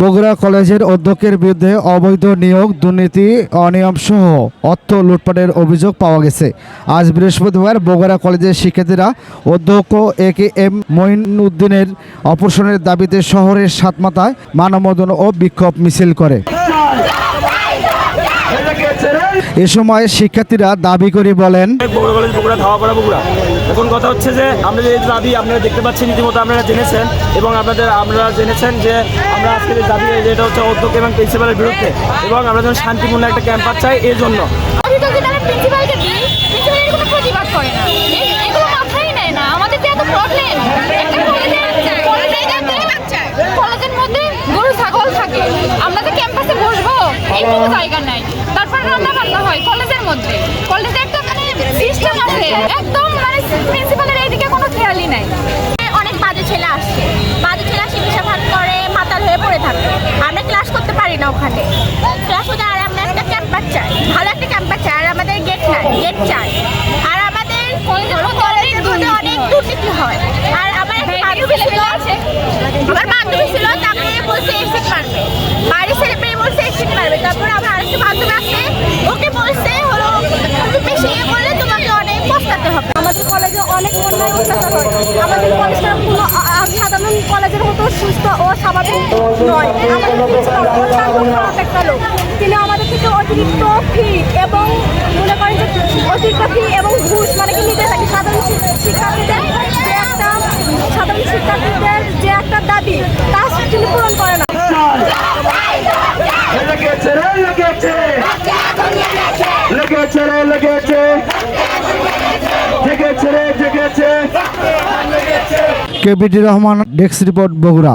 বগুড়া কলেজের অধ্যক্ষের বিরুদ্ধে অবৈধ নিয়োগ, দুর্নীতি অনিয়ম সহ অর্থ লুটপাটের অভিযোগ পাওয়া গেছে। আজ বৃহস্পতিবার বগুড়া কলেজের শিক্ষার্থীরা অধ্যক্ষ এ কে এম মঈনুদ্দিনের অপসারণের দাবিতে শহরের সাতমাথায় মানবদন ও বিক্ষোভ মিছিল করে। এ সময় শিক্ষার্থীরা দাবি করে বলেন বগুড়া কলেজ বগুড়া বগুড়া। এখন কথা হচ্ছে যে আমরা যে দাবি আপনারা দেখতে পাচ্ছেন রীতিমতো আপনারা জেনেছেন এবং আপনাদের আপনারা জেনেছেন যে আমরা আজকে যে দাবি যেটা হচ্ছে অধ্যক্ষ এবং প্রিন্সিপালের বিরুদ্ধে এবং আমরা যেন শান্তিপূর্ণ একটা ক্যাম্পাস চাই এই জন্য অভিযোগ যদি আমরা প্রিন্সিপালকে দিই প্রিন্সিপাল এর কোনো প্রতিবাদ করে না এ- এগুলো মাথায় নেয় না আমাদের যে এত প্রবলেম একটা কলেজে কলেজে কলেজের মধ্যে গরু ছাগল থাকে আমরা তো ক্যাম্পাসে বসবো এইটুকু জায়গা নাই। তারপর রান্না বান্না হয় কলেজের মধ্যে। কলেজে একটা মানে সিস্টেম আছে। একদম মানে প্রিন্সিপালের এইদিকে কোনো খেয়ালই নাই। অনেক বাজে ছেলে আসছে। বাজে ছেলে আসে বিষাভাত করে মাতাল হয়ে পড়ে থাকে। আমরা ক্লাস করতে পারি না ওখানে। ক্লাস হতে আর আমরা একটা ক্যাম্পাস চাই ভালো একটা ক্যাম্পাস চাই আর আমাদের গেট নাই। গেট চাই। আর আমাদের অনেক দুর্নীতি হয় আর আমার একটা বান্ধবী ছিল আমার বান্ধবী ছিল তাকে বলছে এক্সিট মারবে বাড়ির ছেলে পেয়ে বলছে এক্সিট মারবে তারপর আমার আরেকটা বান্ধবী আছে, ওকে বলছে হলো বেশি ইয়ে করলে তোমাকে অনেক পস্তাতে হবে। আমাদের কলেজে অনেক অন্যায় অত্যাচার হয়। আমাদের কলেজটা কোনো সাধারণ কলেজের মতো সুস্থ ও স্বাভাবিক নয়। আমাদের তিনি আমাদের থেকে অতিরিক্ত ফি এবং মনে করেন যে অতিরিক্ত ফি এবং ঘুষ মানে কি নিতে থাকে সাধারণ শি- শিক্ষার্থীদের যে একটা সাধারণ শিক্ষার্থীদের যে একটা দাবি তা তিনি পূরণ করে না লেগেছে রে লেগেছে লেগেছে রে লেগেছে জেগেছে রে জেগেছে KBT Rahman desk report Bogura.